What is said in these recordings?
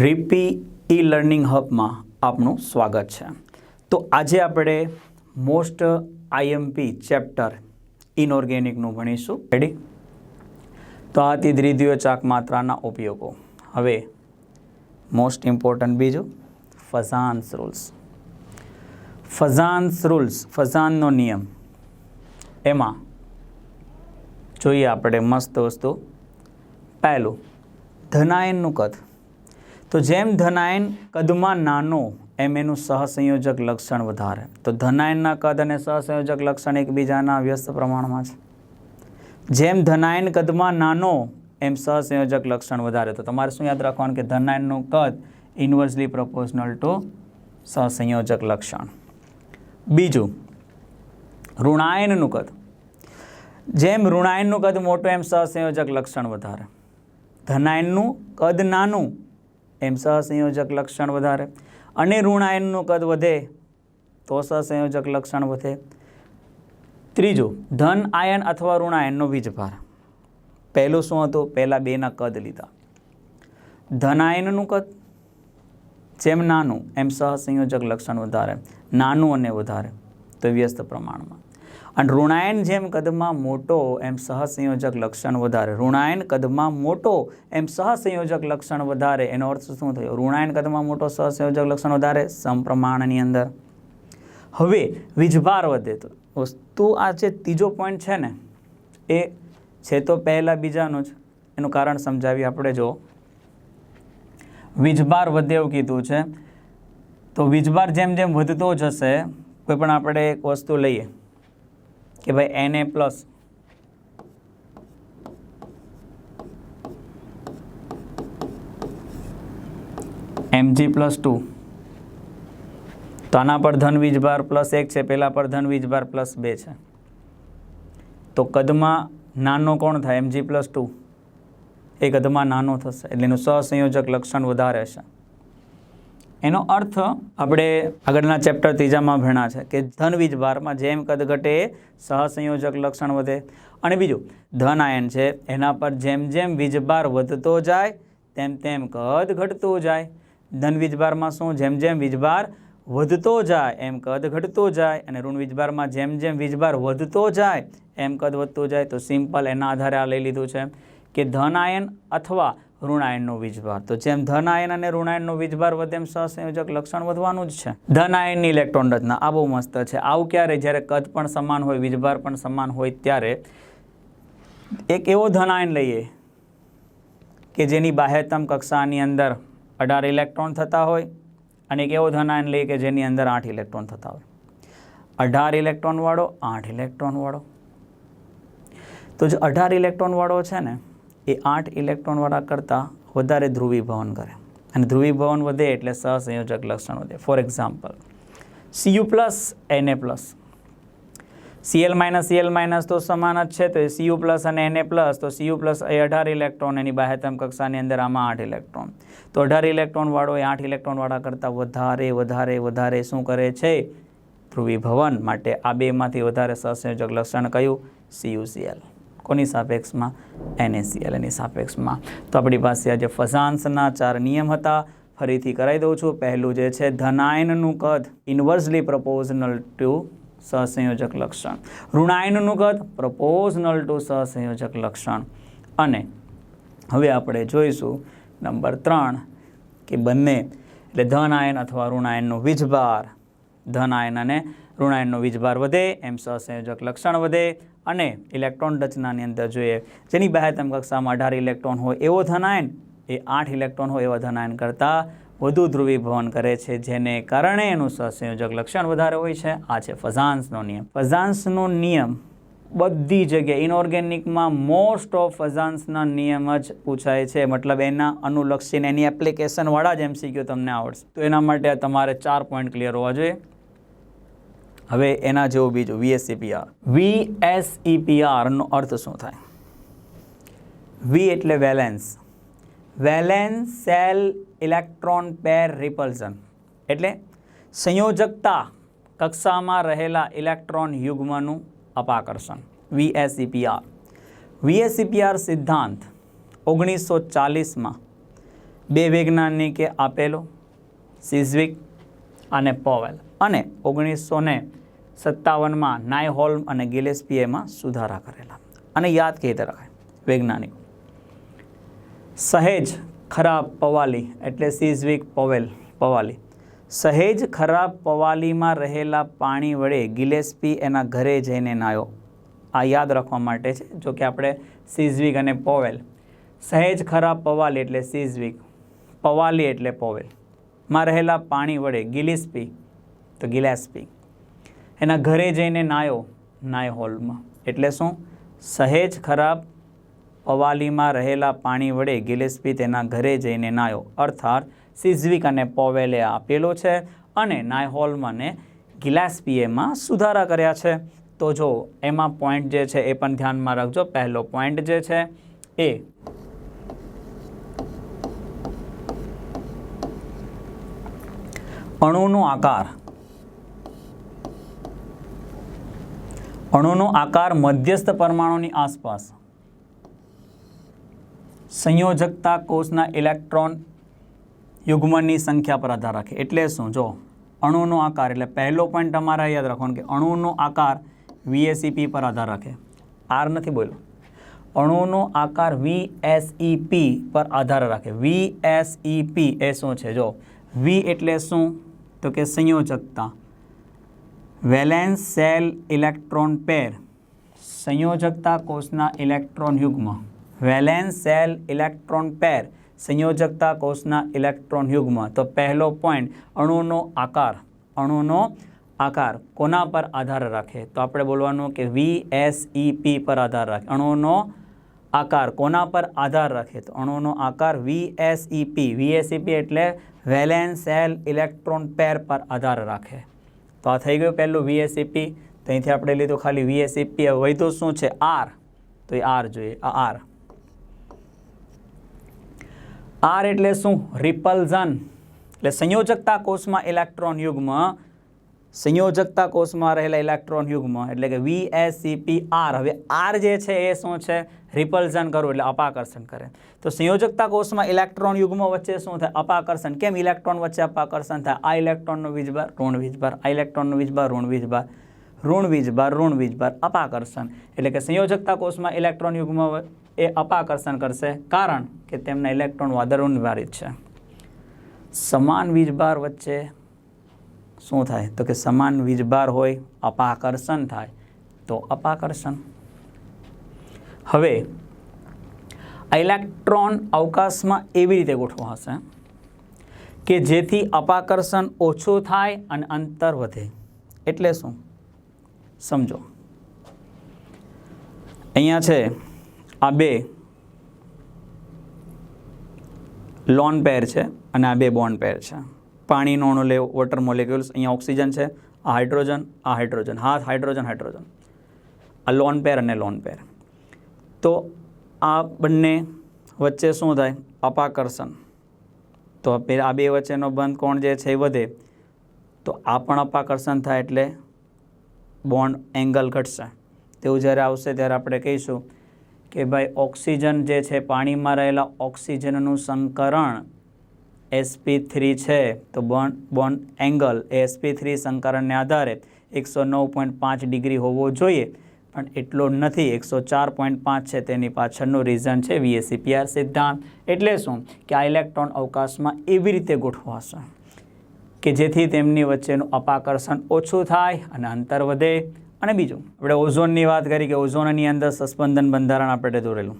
રીપી e learning હબમાં આપનું સ્વાગત છે. તો આજે આપણે મોસ્ટ આઈએમપી ચેપ્ટર ઇનઓર્ગેનિકનું ભણીશું. રેડી તો આ હતી ચાક માત્રાના ઉપયોગો. હવે મોસ્ટ ઇમ્પોર્ટન્ટ બીજું, ફઝાન્સ રૂલ્સ. ફઝાન્સ રૂલ્સ, ફઝાનનો નિયમ. એમાં જોઈએ આપણે મસ્ત વસ્તુ. પહેલું, ધનાયનનું કદ. તો જેમ ધનાયન કદમાં નાનો, એમ એનું સહસંયોજક લક્ષણ વધારે. તો ધનાયનના કદ અને સહસંયોજક લક્ષણ એકબીજાના વ્યસ્ત પ્રમાણમાં છે. જેમ ધનાયન કદમાં નાનો, એમ સહસંયોજક લક્ષણ વધારે. તો તમારે શું યાદ રાખવાનું કે ધનાયનનું કદ ઇન્વર્સલી પ્રપોઝનલ ટુ સહસંયોજક લક્ષણ. બીજું, ઋણાયનનું કદ. જેમ ઋણાયનનું કદ મોટું, એમ સહસંયોજક લક્ષણ વધારે. ધનાયનનું કદ નાનું એમ સહસંયોજક લક્ષણ વધારે. અને ઋણાયનનું કદ વધે, તો સહસંયોજક લક્ષણ વધે. ત્રીજું, ધન, આયન અથવા ઋણાયનનો વીજભાર પહેલું શું હતું? પહેલાં બેના કદ લીધા. ધનાયનનું કદ, જેમ નાનું, એમ સહસંયોજક લક્ષણ વધારે. નાનું અને વધારે, તો વ્યસ્ત પ્રમાણમાં. અને ઋણાયન જેમ કદમાં મોટો, એમ સહસંયોજક લક્ષણ વધારે. ઋણાયન કદમાં મોટો, એમ સહસંયોજક લક્ષણ વધારે. એનો અર્થ શું થયો? ઋણાયન કદમાં મોટો, સહસંયોજક લક્ષણ વધારે? સમપ્રમાણની અંદર. હવે, વીજભાર વધે તો. વસ્તુ આ જે ત્રીજો પોઈન્ટ છે ને, એ છે તો પહેલાં બીજાનો જ. એનું કારણ સમજાવી આપણે, જો. વીજભાર વધે એવું કીધું છે. તો વીજભાર જેમ જેમ વધતો જશે, કોઈ પણ આપણે એક વસ્તુ લઈએ. કે ભાઈ N A plus M G plus two તો આના પર ધન વીજભાર પ્લસ એક છે, પેલા પર ધન વીજભાર પ્લસ બે છે. તો કદમાં નાનો કોણ થાય? એમજી પ્લસ ટુ એ કદમાં નાનો થશે, એટલે એનું સહસંયોજક લક્ષણ વધારે હશે. એનો અર્થ આપણે આગળના ચેપ્ટર ત્રીજામાં ભણ્યા છે કે ધન વીજભારમાં જેમ કદ ઘટે સહસંયોજક લક્ષણ વધે. અને બીજું, ધન આયન છે, એના પર જેમ જેમ વીજભાર વધતો જાય, તેમ તેમ કદ ઘટતો જાય. ધન વીજભારમાં શું? જેમ જેમ વીજભાર વધતો જાય, એમ કદ ઘટતો જાય. અને ઋણ વીજભારમાં જેમ જેમ વીજભાર વધતો જાય, એમ કદ વધતો જાય. તો સિમ્પલ એના આધારે આ લઈ લીધું છે કે ધન આયન અથવા ઋણાયનનો વીજભાર. તો જેમ ધન આયન અને ઋણાયનનો વીજભાર વધે એમ સહસંયોજક લક્ષણ વધવાનું જ છે. ધન આયનની ઇલેક્ટ્રોન રચના આ બહુ મસ્ત છે. આવું ક્યારે? જ્યારે કદ પણ સમાન હોય, વીજભાર પણ સમાન હોય ત્યારે એક એવો ધન આયન લઈએ કે જેની બાહ્યતમ કક્ષાની અંદર અઢાર ઇલેક્ટ્રોન થતા હોય અને એક એવો ધન આયન લઈએ કે જેની અંદર આઠ ઇલેક્ટ્રોન થતા હોય. અઢાર ઇલેક્ટ્રોનવાળો આઠ ઇલેક્ટ્રોનવાળો તો જે અઢાર ઇલેક્ટ્રોનવાળો છે ને એ આઠ ઇલેક્ટ્રોનવાળા કરતાં વધારે ધ્રુવીભવન કરે. અને ધ્રુવીભવન વધે એટલે સહસંયોજક લક્ષણ વધે. For example C U plus એને plus C L minus C L minus તો સમાન જ છે. તો એ સીયુ પ્લસ અને એને પ્લસ તો સીયુ પ્લસ એ અઢાર ઇલેક્ટ્રોન, એની બાહ્યતમ કક્ષાની અંદર આમાં આઠ ઇલેક્ટ્રોન. તો અઢાર ઇલેક્ટ્રોનવાળો એ આઠ ઇલેક્ટ્રોનવાળા કરતાં વધારે વધારે વધારે શું કરે છે? ધ્રુવીભવન માટે આ બેમાંથી વધારે સહસંયોજક લક્ષણ કયું? સીયુસીએલ કોની સાપેક્ષમાં? એનએસીએલ એની સાપેક્ષમાં. તો આપણી પાસે આજે ફઝાન્સના ચાર નિયમ હતા. ફરીથી કરાવી દઉં છું. પહેલું જે છે, ધનાયનનું કદ ઇન્વર્સલી પ્રપોઝનલ ટુ સહસંયોજક લક્ષણ. ઋણાયનનું કદ પ્રપોઝનલ ટુ સહસંયોજક લક્ષણ. અને હવે આપણે જોઈશું નંબર ત્રણ કે બંને, એટલે ધન આયન અથવા ઋણાયનનો વીજભાર. ધન આયન અને ઋણાયનનો વીજભાર વધે, એમ સહસંયોજક લક્ષણ વધે અને ઇલેક્ટ્રોન રચનાની અંદર જોઈએ, જેની બાહ્યતમ કક્ષામાં અઢાર ઇલેક્ટ્રોન હોય એવો ધનાયન, એ આઠ ઇલેક્ટ્રોન હોય એવા ધનાયન કરતાં વધુ ધ્રુવીભવન કરે છે, જેને કારણે એનું સહસંયોજક લક્ષણ વધારે હોય છે. આ છે ફઝાન્સનો નિયમ. ફઝાન્સનો નિયમ બધી જગ્યાએ, ઇનઓર્ગેનિકમાં મોસ્ટ ઓફ ફઝાન્સના નિયમ જ પૂછાય છે. મતલબ એના અનુલક્ષીને એની એપ્લિકેશનવાળા જ એમસીક્યુ તમને આવડશે. તો એના માટે તમારે ચાર પોઈન્ટ ક્લિયર હોવા જોઈએ. હવે એના જેવું બીજું વીએસઈપીઆર વીએસઈપીઆરનો અર્થ શું થાય? વી એટલે valence. Valence shell electron pair repulsion એટલે સંયોજકતા કક્ષામાં રહેલા ઇલેક્ટ્રોન યુગ્મનું અપાકર્ષણ. વીએસઈપીઆર વીએસઈપીઆર સિદ્ધાંત ઓગણીસો ચાલીસમાં બે વૈજ્ઞાનિકે આપેલો, સિઝવિક અને પોવેલ. અને ઓગણીસો ને સત્તાવનમાં નાયહોલ્મ અને ગિલેસ્પીએમાં સુધારા કરેલા. અને યાદ કહેતા રખાય. વૈજ્ઞાનિકો. સહેજ ખરાબ પવાલી એટલે સિઝવિક પવેલ પવાલી. સહેજ ખરાબ પવાલીમાં રહેલા પાણી વડે ગિલેસ્પી એના ઘરે જઈને નાયો. આ યાદ રાખવા માટે છે, જો કે આપણે સિઝવિક અને પોવેલ. સહેજ ખરાબ પવાલી એટલે સિઝવિક. પવાલી એટલે પોવેલ. માં રહેલા પાણી વડે ગિલિસ્પી તો ગિલેસ્પી એના ઘરે જઈને નાયો, નાય હોલમાં. એટલે શું? સહેજ ખરાબ પવાલીમાં રહેલા પાણી વડે ગિલેસ્પી તેના ઘરે જઈને નાયો. અર્થાત, સિઝવિક અને પોવેલે આપેલો છે અને નાયહોલમાં ને ગિલાસ્પીએમાં સુધારા કર્યા છે. તો જો, એમાં પોઈન્ટ જે છે એ પણ ધ્યાનમાં રાખજો. પહેલો પોઈન્ટ જે છે એ અણુનો આકાર અણુનો આકાર મધ્યસ્થ પરમાણુની આસપાસ. સંયોજકતા કોષના ઇલેક્ટ્રોન યુગ્મની સંખ્યા પર આધાર રાખે. એટલે શું? જો, અણુનો આકાર, એટલે પહેલો પોઈન્ટ તમારે યાદ રાખવાનો કે અણુનો આકાર વીએસઈપી પર આધાર રાખે. આર નથી બોલ્યો. અણુનો આકાર વીએસઈપી પર આધાર રાખે. વીએસઈપી એ શું છે? જો વી એટલે શું? તો કે સંયોજકતા. વેલેન્સ સેલ ઇલેક્ટ્રોન પેર, સંયોજકતા કોષના ઇલેક્ટ્રોન યુગ્મ. વેલેન્સ સેલ ઇલેક્ટ્રોન પેર, સંયોજકતા કોષના ઇલેક્ટ્રોન યુગ્મ. તો પહેલો પોઈન્ટ અણુનો આકાર. અણુનો આકાર કોના પર આધાર રાખે? તો આપણે બોલવાનું કે વી એસ ઈ પી પર આધાર રાખે. અણુનો આકાર કોના પર આધાર રાખે? તો અણુનો આકાર વી એસ ઈ પી વીએસઈપી એટલે વેલેન્સ સેલ ઇલેક્ટ્રોન પેર પર આધાર રાખે. આ થઈ ગયું પહેલું વીએસઈપી તો અહીંથી આપણે લીધું ખાલી વીએસઈપી વધ્યું શું છે? આર તો એ આર જોઈએ. આ આર આર એટલે શું? રિપલ્ઝન એટલે સંયોજકતા કોષમાં ઇલેક્ટ્રોન યુગ્મ સંયોજકતા કોષમાં રહેલા ઇલેક્ટ્રોન યુગ્મ, એટલે કે વી એસ પી આર હવે આર જે છે એ શું છે? રિપલ્ઝન કરવું એટલે અપાકર્ષણ કરે. તો સંયોજકતા કોષમાં ઇલેક્ટ્રોન યુગ્મ વચ્ચે શું થાય? અપાકર્ષણ. કેમ ઇલેક્ટ્રોન વચ્ચે અપાકર્ષણ થાય? આ ઇલેક્ટ્રોનનો વીજભાર, ઋણ વીજભાર. આ ઇલેક્ટ્રોનનો વીજભાર, ઋણ વીજભાર. ઋણ વીજભાર ઋણ વીજભાર. અપાકર્ષણ. એટલે કે સંયોજકતા કોષમાં ઇલેક્ટ્રોન યુગ્મ એ અપાકર્ષણ કરશે. કારણ કે તેમના ઇલેક્ટ્રોન વાદળોન્વારિત છે. સમાન વીજભાર વચ્ચે શું થાય? તો કે સમાન વીજભાર હોય, અપાકર્ષણ થાય, તો અપાકર્ષણ. હવે, ઇલેક્ટ્રોન અવકાશમાં એવી રીતે ગોઠવા હશે કે જેથી અપાકર્ષણ ઓછું થાય અને અંતર વધે. એટલે શું? સમજો. અહીંયા છે, આ બે લોન પેર છે અને આ બે બોન્ડ પેર છે. પાણીનો અણુ લેવો વોટર મોલિક્યુલ્સ અહીંયા ઓક્સિજન છે, આ હાઇડ્રોજન આ હાઇડ્રોજન હા હાઇડ્રોજન હાઇડ્રોજન આ લોન પેર અને લોન પેર તો આ બંને વચ્ચે શું થાય? અપાકર્ષણ. તો આ બે વચ્ચેનો બંધ કોણ જે છે એ વધે. તો આ પણ અપાકર્ષણ થાય એટલે બોન્ડ એંગલ ઘટશે. તેવું જ્યારે આવશે ત્યારે આપણે કહીશું કે ભાઈ ઓક્સિજન જે છે પાણીમાં રહેલા ઓક્સિજનનું સંકરણ એસપી થ્રી છે, તો બોન્ડ બોન્ડ એંગલ એ એસપી થ્રી સંકરણને આધારે એકસો નવ પોઈન્ટ પાંચ ડિગ્રી હોવો જોઈએ, પણ એટલો નથી, એકસો ચાર પોઈન્ટ પાંચ છે તેની પાછળનું રીઝન છે વીએસસીપીઆર સિદ્ધાંત. એટલે શું? કે આ ઇલેક્ટ્રોન અવકાશમાં એવી રીતે ગોઠવાશે કે જેથી તેમની વચ્ચેનું અપાકર્ષણ ઓછું થાય અને અંતર વધે. અને બીજું, આપણે ઓઝોનની વાત કરી કે ઓઝોનની અંદર સસ્પંદન બંધારણ આપણે દોરેલું.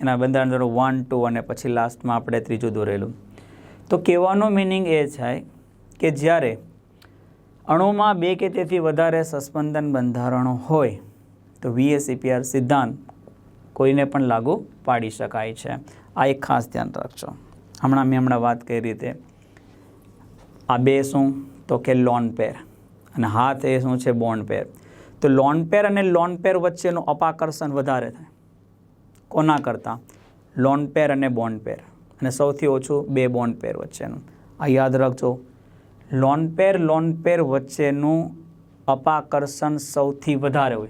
એના બંધારણ દોરેલું વન ટુ અને પછી લાસ્ટમાં આપણે ત્રીજું દોરેલું. તો કહેવાનો મિનિંગ એ છે કે જ્યારે અણુમાં બે કે તેથી વધારે સસ્પંદન બંધારણો હોય, તો વીએસીપીઆર સિદ્ધાંત કોઈને પણ લાગુ પાડી શકાય છે. આ એક ખાસ ધ્યાન રાખજો. હમણાં મેં હમણાં વાત કરી રીતે. આ બે શું? તો કે લોન પેર અને હાથ એ શું છે? બોન્ડ પેર તો લોન પેર અને લોન પેર વચ્ચેનું અપાકર્ષણ વધારે થાય. કોના કરતાં? લોન પેર અને બોન્ડ પેર અને સૌથી ઓછું બે બોન્ડ પેર વચ્ચેનું. આ યાદ રાખજો. લોન પેર લોન પેર વચ્ચેનું અપાકર્ષણ સૌથી વધારે હોય.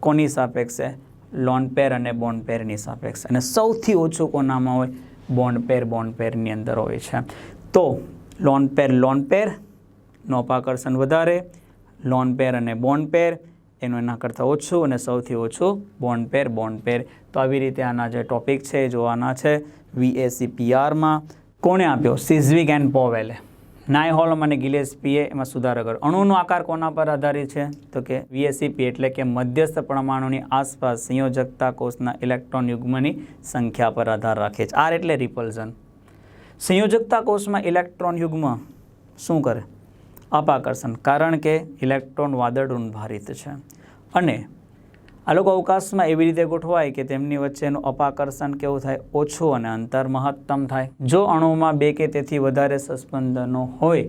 કોની સાપેક્ષે? લોન પેર અને બોન્ડ પેરની સાપેક્ષે. અને સૌથી ઓછું કોનામાં હોય? બોન્ડ પેર બોન્ડ પેરની અંદર હોય છે. તો લોન પેર લોન પેરનું અપાકર્ષણ વધારે લોન પેર અને બોન્ડ પેર એનું એના કરતાં ઓછું અને સૌથી ઓછું બોન્ડ પેર બોન્ડ પેર તો આવી રીતે આના જે ટોપિક છે એ જોવાના છે વીએસીપીઆરમાં કોણે આપ્યો? સિઝવિક એન્ડ પોવેલે નાયહોલમ અને ગિલેસ્પીએ એમાં સુધારો કર્યો અણુનો આકાર કોના પર આધારિત છે? તો કે વીએસીપી એટલે કે મધ્યસ્થ પરમાણુની આસપાસ સંયોજકતા કોષના ઇલેક્ટ્રોન યુગ્મની સંખ્યા પર આધાર રાખે છે. આર એટલે રિપલ્ઝન સંયોજકતા કોષમાં ઇલેક્ટ્રોન યુગ્મ શું કરે? અપાકર્ષણ કારણ કે ઇલેક્ટ્રોન વાદળ ભારિત છે. અને આ લોકો અવકાશમાં એવી રીતે ગોઠવાય કે તેમની વચ્ચેનું અપાકર્ષણ કેવું થાય? ઓછું અને અંતર મહત્તમ થાય. જો અણુમાં બે કે તેથી વધારે સસ્પંદનો હોય,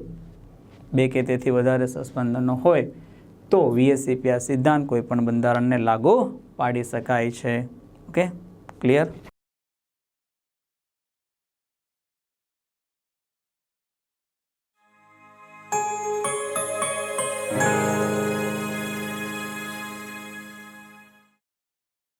બે કે તેથી વધારે સસ્પંદનો હોય, તો વીએસસીપી આ સિદ્ધાંત કોઈ પણ બંધારણને લાગુ પાડી શકાય છે. ઓકે? ક્લિયર?